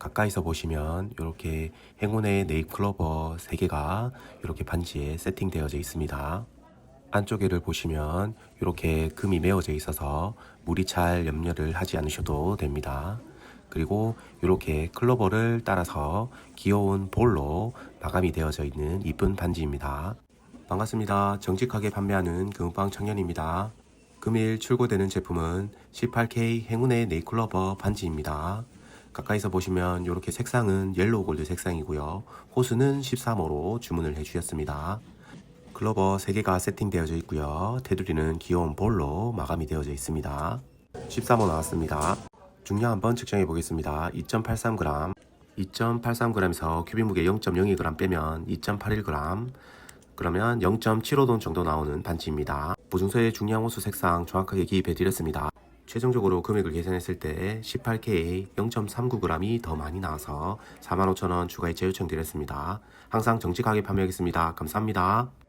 가까이서 보시면 이렇게 행운의 네잎클로버 3개가 이렇게 반지에 세팅되어져 있습니다. 안쪽에를 보시면 이렇게 금이 메어져 있어서 물이 잘 염려를 하지 않으셔도 됩니다. 그리고 이렇게 클로버를 따라서 귀여운 볼로 마감이 되어져 있는 이쁜 반지입니다. 반갑습니다. 정직하게 판매하는 금빵 청년입니다. 금일 출고되는 제품은 18K 행운의 네이클로버 반지입니다. 가까이서 보시면 이렇게 색상은 옐로우 골드 색상이고요. 호수는 13호로 주문을 해주셨습니다. 클로버 3개가 세팅되어져 있고요. 테두리는 귀여운 볼로 마감이 되어져 있습니다. 13호 나왔습니다. 중량 한번 측정해 보겠습니다. 2.83g, 2.83g에서 큐빅 무게 0.02g 빼면 2.81g, 그러면 0.75돈 정도 나오는 반지입니다. 보증서의 중량 호수 색상 정확하게 기입해 드렸습니다. 최종적으로 금액을 계산했을 때 18K 0.39g이 더 많이 나와서 45,000원 추가 해제 요청 드렸습니다. 항상 정직하게 판매하겠습니다. 감사합니다.